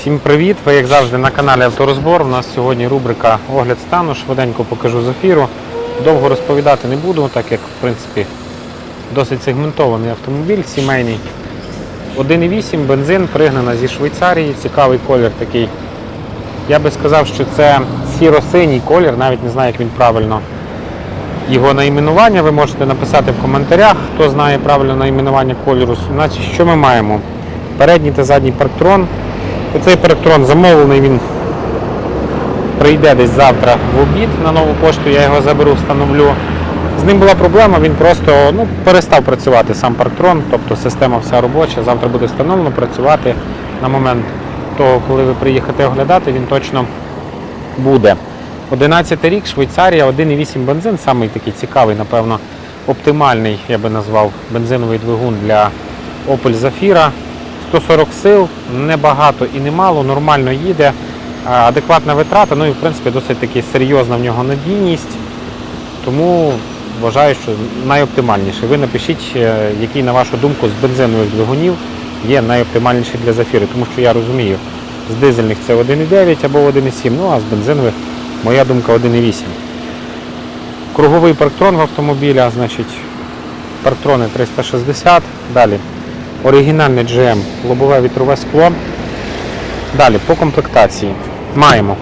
Всім привіт! Ви як завжди на каналі Авторозбор. У нас сьогодні рубрика Огляд стану. Швиденько покажу з ефіру. Довго розповідати не буду, так як в принципі досить сегментований автомобіль, сімейний. 1,8 бензин пригнана зі Швейцарії. Цікавий колір такий. Я би сказав, що це сіро-синій колір, навіть не знаю, як він правильно. Його найменування ви можете написати в коментарях, хто знає правильно найменування кольору. Значить, що ми маємо? Передній та задній парктрон. Оцей парктрон замовлений, він прийде десь завтра в обід на нову пошту, я його заберу, встановлю. З ним була проблема, він просто ну, перестав працювати сам парктрон, тобто система вся робоча, завтра буде встановлено працювати на момент того, коли ви приїхате оглядати, він точно буде. 11 рік, Швейцарія, 1,8 бензин, самий такий цікавий, напевно, оптимальний, я би назвав, бензиновий двигун для Opel Zafira. 140 сил, небагато і немало, нормально їде, адекватна витрата, ну і в принципі досить таки серйозна в нього надійність. Тому вважаю, що найоптимальніший. Ви напишіть, е, який, на вашу думку, з бензинових двигунів є найоптимальніший для зафіри, тому що я розумію, з дизельних це 1,9 або 1,7, ну а з бензинових, моя думка, 1,8. Круговий парктрон в автомобіля, значить, парктрони 360. Далі оригінальне GM, лобове вітрове скло. Далі по комплектації маємо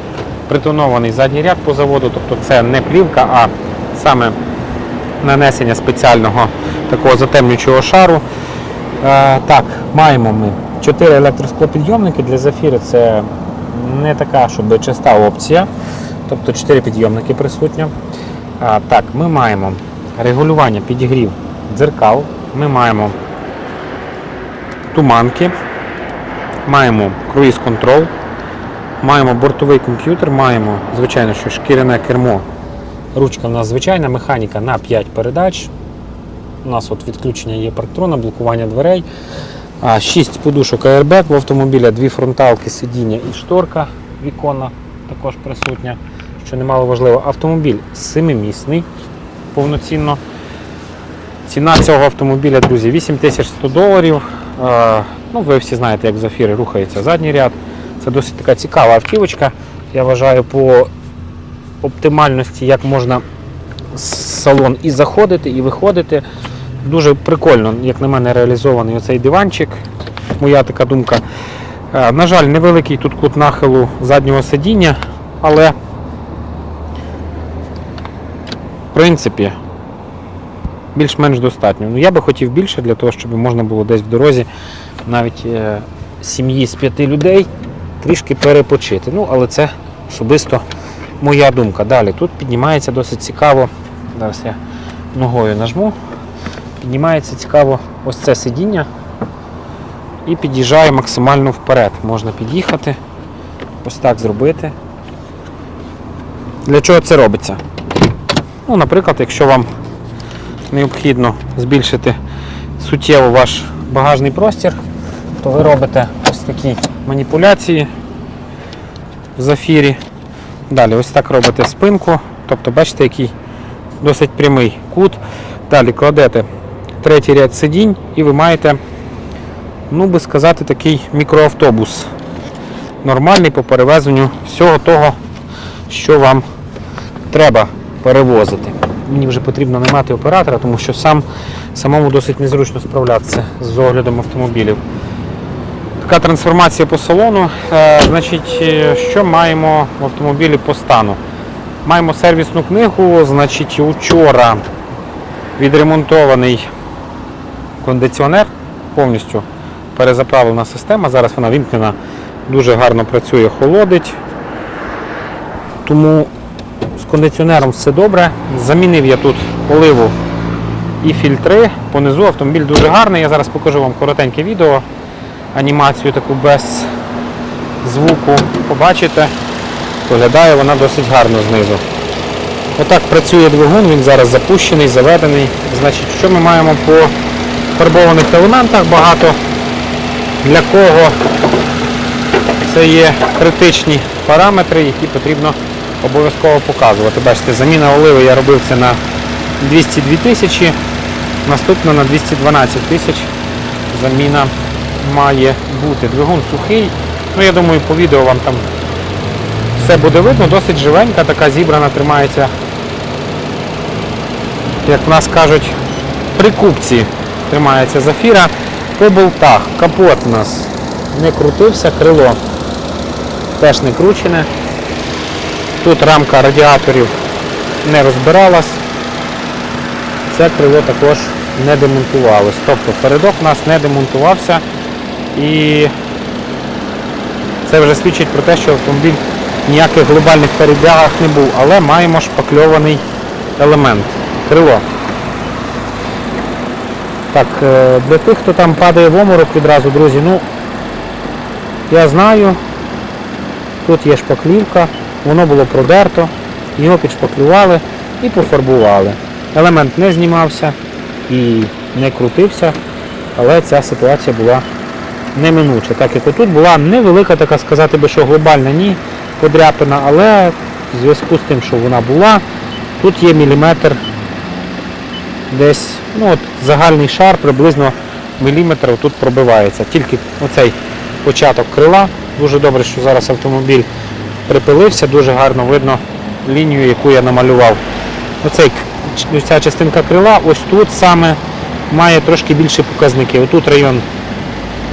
притонований задній ряд по заводу, тобто це не плівка, а саме нанесення спеціального такого затемнюючого шару. Е, так, маємо ми 4 електросклопідйомники для зафіри. Це не така, щоб часта опція. Тобто 4 підйомники присутньо. А, так, ми маємо регулювання підігрів дзеркал. Ми маємо туманки, маємо круїз контрол, маємо бортовий комп'ютер, маємо, звичайно, що шкіряне кермо. Ручка в нас звичайна, механіка на 5 передач. У нас от відключення є парктрона, блокування дверей. 6 подушок airbag в автомобіля, дві фронталки, сидіння і шторка віконна також присутня, що немало важливо. Автомобіль семимісний повноцінно. Ціна цього автомобіля, друзі, 8100 доларів. Ну, ви всі знаєте, як зафіри рухається задній ряд. Це досить така цікава автівочка. Я вважаю, по оптимальності, як можна з салон і заходити, і виходити. Дуже прикольно, як на мене, реалізований оцей диванчик. Моя така думка. На жаль, невеликий тут кут нахилу заднього сидіння, але в принципі більш-менш достатньо. Ну, я би хотів більше для того, щоб можна було десь в дорозі навіть е, сім'ї з п'яти людей трішки перепочити. Ну, але це особисто моя думка. Далі тут піднімається досить цікаво. Зараз я ногою нажму. Піднімається цікаво ось це сидіння і під'їжджає максимально вперед. Можна під'їхати, ось так зробити. Для чого це робиться? Ну, Наприклад, якщо вам необхідно збільшити суттєво ваш багажний простір, то ви робите ось такі маніпуляції в зафірі. Далі ось так робите спинку, тобто бачите, який досить прямий кут. Далі кладете третій ряд сидінь і ви маєте, ну би сказати, такий мікроавтобус. Нормальний по перевезенню всього того, що вам треба перевозити. Мені вже потрібно наймати оператора, тому що сам, самому досить незручно справлятися з оглядом автомобілів. Така трансформація по салону. Е, значить, е, що маємо в автомобілі по стану? Маємо сервісну книгу, значить, учора відремонтований кондиціонер, повністю перезаправлена система. Зараз вона вімкнена, дуже гарно працює, холодить. Тому кондиціонером все добре. Замінив я тут оливу і фільтри. Понизу автомобіль дуже гарний. Я зараз покажу вам коротеньке відео, анімацію таку без звуку. Побачите, виглядає вона досить гарно знизу. Отак працює двигун, він зараз запущений, заведений. Значить, що ми маємо по фарбованих елементах багато. Для кого це є критичні параметри, які потрібно обов'язково показувати. Бачите, заміна оливи я робив це на 202 тисячі, наступна на 212 тисяч заміна має бути. Двигун сухий, Ну, я думаю, по відео вам там все буде видно, досить живенька, така зібрана, тримається, як в нас кажуть, при купці тримається зафіра. По болтах капот у нас не крутився, крило теж не кручене. Тут рамка радіаторів не розбиралась. Це крило також не демонтувалось. Тобто передок у нас не демонтувався і це вже свідчить про те, що автомобіль ніяких глобальних перебягах не був, але маємо шпакльований елемент крило. Так, е, для тих, хто там падає в оморок відразу, друзі, ну я знаю, тут є шпаклівка, воно було продерто, його підшпаклювали і пофарбували. Елемент не знімався і не крутився, але ця ситуація була неминуча. Так як отут була невелика, така сказати би, що глобальна ні, подряпина, але в зв'язку з тим, що вона була, тут є міліметр десь, ну от загальний шар приблизно міліметр тут пробивається. Тільки оцей початок крила. Дуже добре, що зараз автомобіль припилився, дуже гарно видно лінію, яку я намалював. Оцей, ця частинка крила, ось тут саме має трошки більше показники. Отут район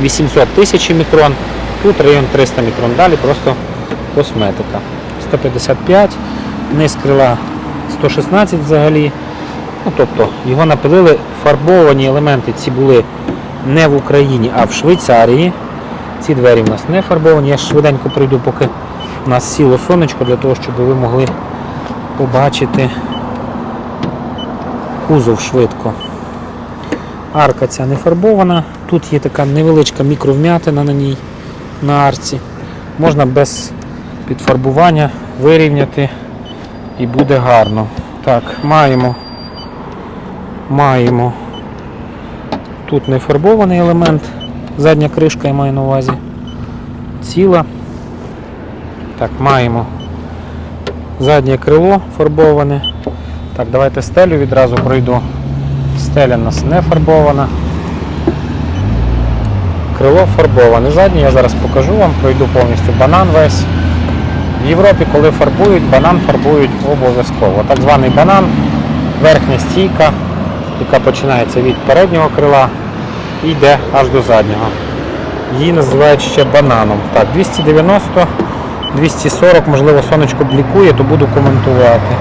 800 тисяч мікрон, тут район 300 мікрон. Далі просто косметика. 155, низ крила 116 взагалі. Ну, тобто його напилили, фарбовані елементи ці були не в Україні, а в Швейцарії. Ці двері в нас не фарбовані. Я швиденько прийду, поки у нас сіло сонечко, для того, щоб ви могли побачити кузов швидко. Арка ця не фарбована. Тут є така невеличка мікровмятина на ній на арці. Можна без підфарбування вирівняти і буде гарно. Так, маємо. Маємо тут не фарбований елемент, задня кришка я маю на увазі. Ціла. Так, маємо заднє крило фарбоване. Так, давайте стелю відразу пройду. Стеля у нас не фарбована. Крило фарбоване. Заднє я зараз покажу вам, пройду повністю банан весь. В Європі, коли фарбують, банан фарбують обов'язково. Так званий банан, верхня стійка, яка починається від переднього крила і йде аж до заднього. Її називають ще бананом. Так, 290, 240, можливо, сонечко блікує, то буду коментувати.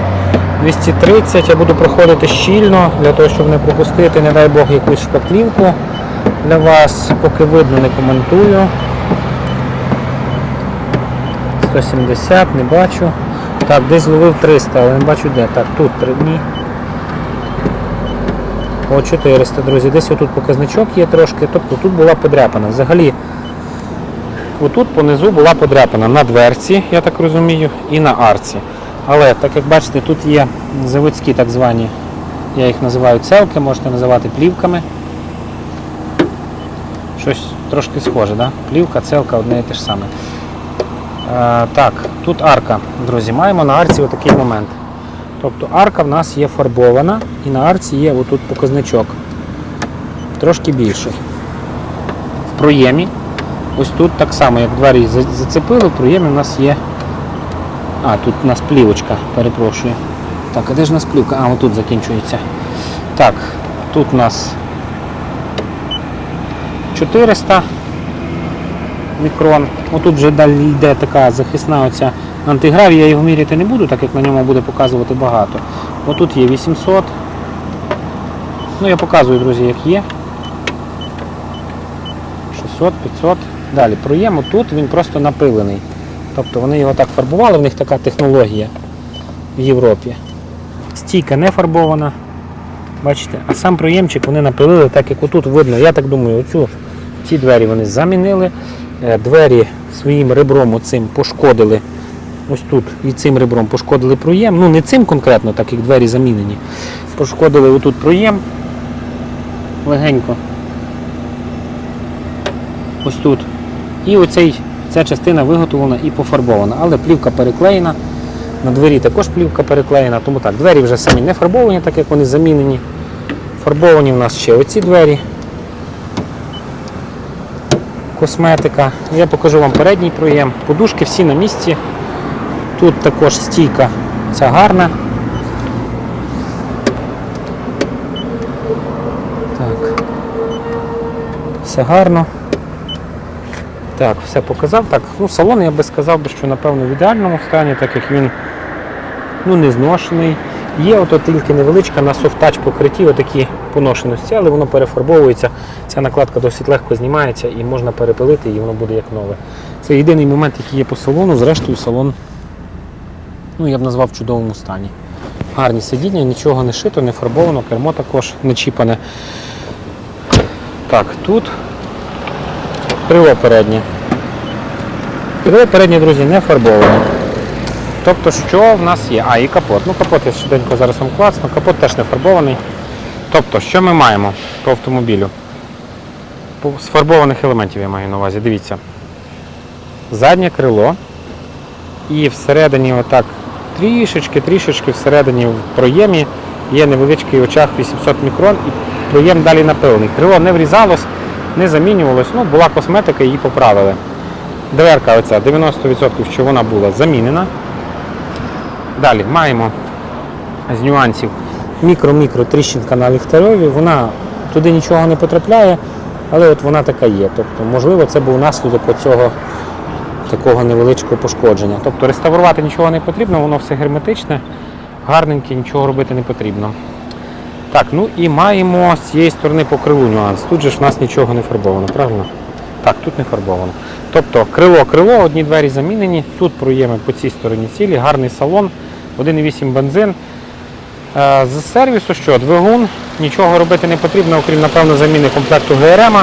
230 я буду проходити щільно, для того, щоб не пропустити, не дай Бог, якусь шпаклівку для вас. Поки видно, не коментую. 170, не бачу. Так, десь зловив 300, але не бачу де. Так, тут 3 дні. О, 400, друзі. Десь отут показничок є трошки, тобто тут була подряпана. Взагалі, отут понизу була подряпана на дверці, я так розумію, і на арці. Але, так як бачите, тут є заводські так звані, я їх називаю целки, можете називати плівками. Щось трошки схоже, да? плівка, целка одне і те ж саме. Е, так, тут арка, друзі, маємо на арці отакий момент. Тобто арка в нас є фарбована і на арці є отут показничок. Трошки більший. В проємі, ось тут так само, як двері зацепили, в проємі в нас є. А, тут у нас плівочка, перепрошую. Так, а де ж у нас плівка? А, отут закінчується. Так, тут у нас 400 мікрон. Отут вже далі йде така захисна оця антигравій, я його міряти не буду, так як на ньому буде показувати багато. Отут є 800. Ну я показую, друзі, як є. 600, 500. Далі проєм тут він просто напилений. Тобто вони його так фарбували, в них така технологія в Європі. Стійка не фарбована. Бачите, а сам проємчик вони напилили, так як отут видно, я так думаю, оцю, ці двері вони замінили. Е, Двері своїм ребром оцим пошкодили. Ось тут і цим ребром пошкодили проєм. Ну не цим конкретно, так як двері замінені. Пошкодили отут проєм. Легенько. Ось тут. І оцей, ця частина виготовлена і пофарбована. Але плівка переклеєна. На двері також плівка переклеєна. Тому так, двері вже самі не фарбовані, так як вони замінені. Фарбовані в нас ще оці двері. косметика. Я покажу вам передній проєм. Подушки всі на місці. Тут також стійка ця гарна. Так. Все гарно. Так, все показав. Так, ну салон я би сказав, що напевно в ідеальному стані, так як він ну, не зношений. Є ото тільки невеличка на софтач покритті, отакі поношеності, але воно перефарбовується. Ця накладка досить легко знімається і можна перепилити, і воно буде як нове. Це єдиний момент, який є по салону. Зрештою, салон, ну я б назвав в чудовому стані. Гарні сидіння, нічого не шито, не фарбовано, кермо також не чіпане. Так, тут крило переднє. Крило переднє, друзі, не фарбоване. Тобто, що в нас є? А, і капот. Ну, капот я швиденько зараз вам клацну, капот теж не фарбований. Тобто, що ми маємо по автомобілю? З фарбованих елементів я маю на увазі. Дивіться. Заднє крило. І всередині, отак, трішечки, трішечки всередині в проємі є невеличкий очах 800 мікрон і проєм далі напилений. Крило не врізалось, не замінювалось, ну, була косметика, її поправили. Дверка оця 90% що вона була замінена. Далі маємо з нюансів мікро-мікро тріщинка на ліхтарьові. Вона туди нічого не потрапляє, але от вона така є. Тобто, можливо, це був наслідок оцього такого невеличкого пошкодження. Тобто реставрувати нічого не потрібно, воно все герметичне, гарненьке, нічого робити не потрібно. Так, ну і маємо з цієї сторони по крилу нюанс. Тут же ж в нас нічого не фарбовано, правильно? Так, тут не фарбовано. Тобто крило-крило, одні двері замінені, тут проєми по цій стороні цілі, гарний салон, 1,8 бензин. Е, З сервісу що? Двигун, нічого робити не потрібно, окрім, напевно, заміни комплекту ГРМ.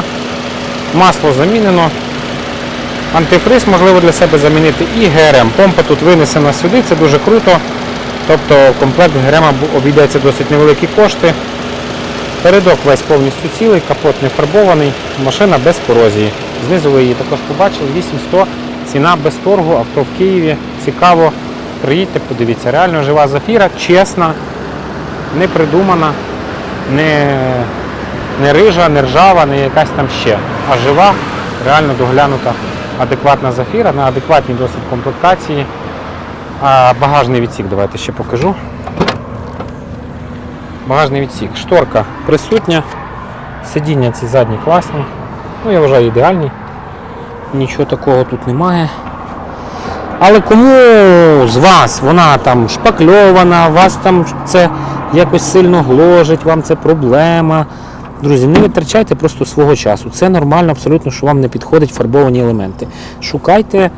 Масло замінено. Антифриз можливо для себе замінити і ГРМ. Помпа тут винесена сюди, це дуже круто. Тобто комплект бу- обійдеться досить невеликі кошти. Передок весь повністю цілий, капот не фарбований, машина без корозії. Знизу ви її також побачили, 8100, ціна без торгу, авто в Києві. Цікаво. Приїдьте, подивіться. Реально жива зафіра, чесна, не придумана, не, не рижа, не ржава, не якась там ще. А жива, реально доглянута, адекватна зафіра на адекватній досить комплектації. А багажний відсік давайте ще покажу. Багажний відсік. Шторка присутня. Сидіння ці задні класні. Ну, я вважаю ідеальні. Нічого такого тут немає. Але кому з вас вона там шпакльована, вас там це якось сильно гложить, вам це проблема. Друзі, не витрачайте просто свого часу. Це нормально, абсолютно, що вам не підходять фарбовані елементи. Шукайте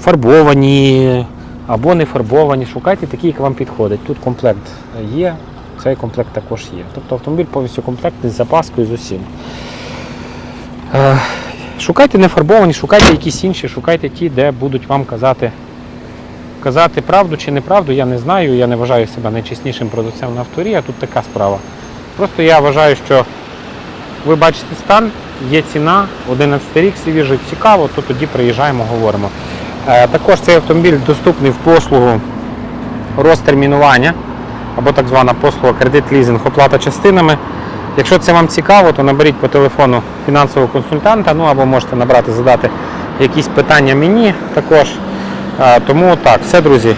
фарбовані або не фарбовані, шукайте такі, як вам підходять. Тут комплект є, цей комплект також є. Тобто автомобіль повністю комплектний з запаскою з усім. Е, Шукайте не фарбовані, шукайте якісь інші, шукайте ті, де будуть вам казати, казати правду чи неправду, я не знаю, я не вважаю себе найчеснішим продавцем на авторі, а тут така справа. Просто я вважаю, що ви бачите стан, є ціна, 11 рік, свіжий, цікаво, то тоді приїжджаємо, говоримо. Е, Також цей автомобіль доступний в послугу розтермінування або так звана послуга кредит лізинг, оплата частинами. Якщо це вам цікаво, то наберіть по телефону фінансового консультанта, ну або можете набрати, задати якісь питання мені також. Е, Тому так, все, друзі.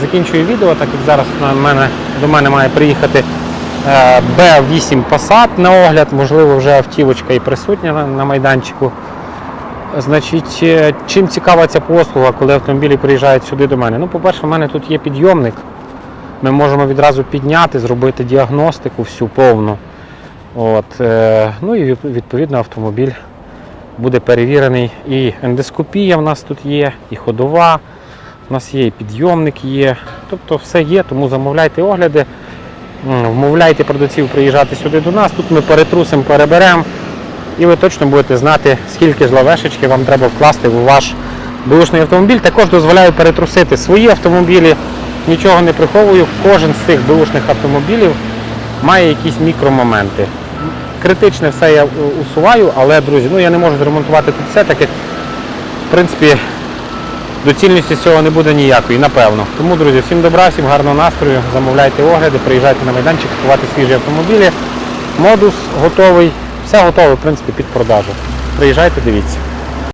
Закінчую відео, так як зараз на мене, до мене має приїхати е, B8 Passat на огляд, можливо, вже автівочка і присутня на, майданчику. Значить, е, чим цікава ця послуга, коли автомобілі приїжджають сюди до мене? Ну, по-перше, в мене тут є підйомник. Ми можемо відразу підняти, зробити діагностику всю повну. От, е, ну і відповідно автомобіль буде перевірений. І ендоскопія в нас тут є, і ходова, у нас є і підйомник є. Тобто все є, тому замовляйте огляди, вмовляйте продавців приїжджати сюди до нас. Тут ми перетрусимо, переберемо. І ви точно будете знати, скільки ж лавешечки вам треба вкласти у ваш бушний автомобіль. Також дозволяю перетрусити свої автомобілі. Нічого не приховую. Кожен з цих бушних автомобілів має якісь мікромоменти. Критичне все я е, усуваю, але, друзі, ну я не можу зремонтувати тут все, так як в принципі доцільності цього не буде ніякої, напевно. Тому, друзі, всім добра, всім гарного настрою, замовляйте огляди, приїжджайте на майданчик, купувати свіжі автомобілі. Модус готовий, все готове, в принципі, під продажу. приїжджайте, дивіться.